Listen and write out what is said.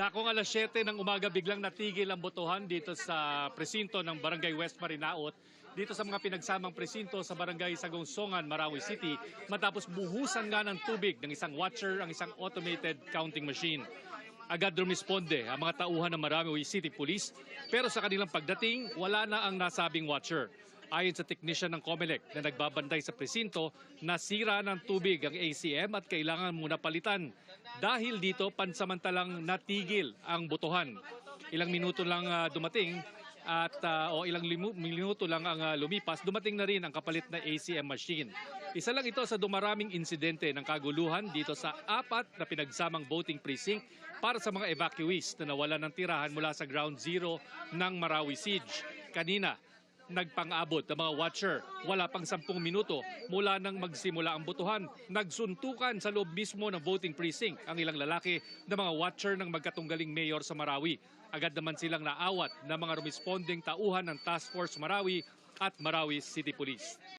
Dakong alas 7 ng umaga biglang natigil ang botohan dito sa presinto ng Barangay West Marinaot dito sa mga pinagsamang presinto sa Barangay Sagungsongan, Marawi City matapos buhusan nga ng tubig ng isang watcher ang isang automated counting machine. Agad rumisponde ang mga tauhan ng Marawi City Police pero sa kanilang pagdating wala na ang nasabing watcher. Ayon sa technician ng COMELEC na nagbabantay sa presinto, nasira ng tubig ang ACM at kailangan muna palitan. Dahil dito, pansamantalang natigil ang botohan. Ilang minuto lang ah, dumating at ah, o ilang limu- minuto lang ang ah, lumipas, dumating na rin ang kapalit na ACM machine. Isa lang ito sa dumaraming insidente ng kaguluhan dito sa apat na pinagsamang voting precinct para sa mga evacuees na nawala ng tirahan mula sa ground zero ng Marawi Siege. Kanina, nagpang-abot ang mga watcher. Wala pang 10 minuto mula nang magsimula ang botohan. Nagsuntukan sa loob mismo ng voting precinct ang ilang lalaki na mga watcher ng magkatunggaling mayor sa Marawi. Agad naman silang naawat ng mga rumisponding tauhan ng Task Force Marawi at Marawi City Police.